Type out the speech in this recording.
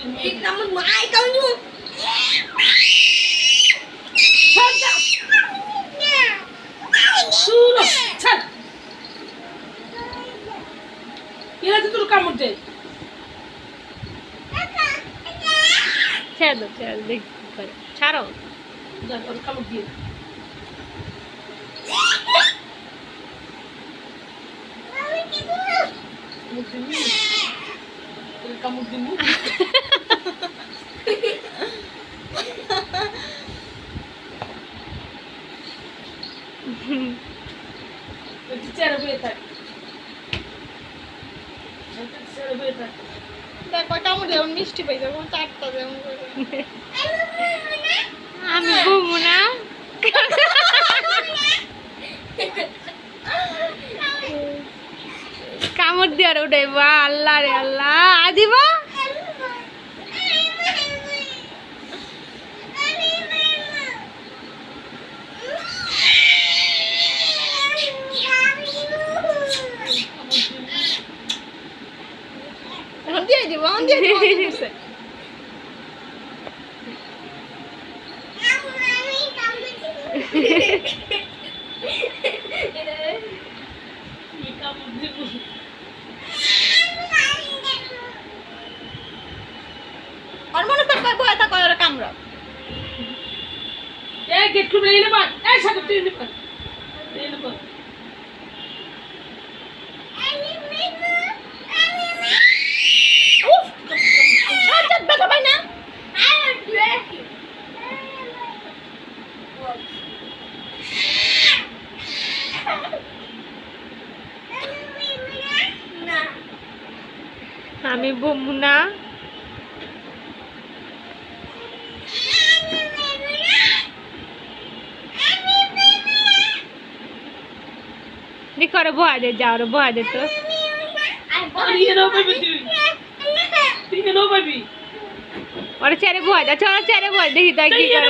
Tignan mo, maikaw nyo! Sal ka! Suno! Sal! Yan natin tulog kamot din. Chalo, chalo, deখ করে ছাড়ো যাক ওর কালো দিয়ে আমি কি দিব মুখ দিমু তোর কামুক দিমু আমি ঘুমু না। কামড় দিয়ে আর উঠাইবা। আল্লাহ রে আল্লাহ। আজিবা এখন দিয়ে? আর মনে কর বয়ে থাকো, ওরা কামড়া এই গেট খুলে এনে পার এই সাথে তুই এনে পার এনে পার উফ সাজ্জাদ ব্যথা পাই না আমি ঘুমু না। নি করে বয়া দে যাও রে বয়া দে তো। ওরা চেয়ারে বয়া দে চলো চেয়ারে বয়া দেখি তাই কি করে।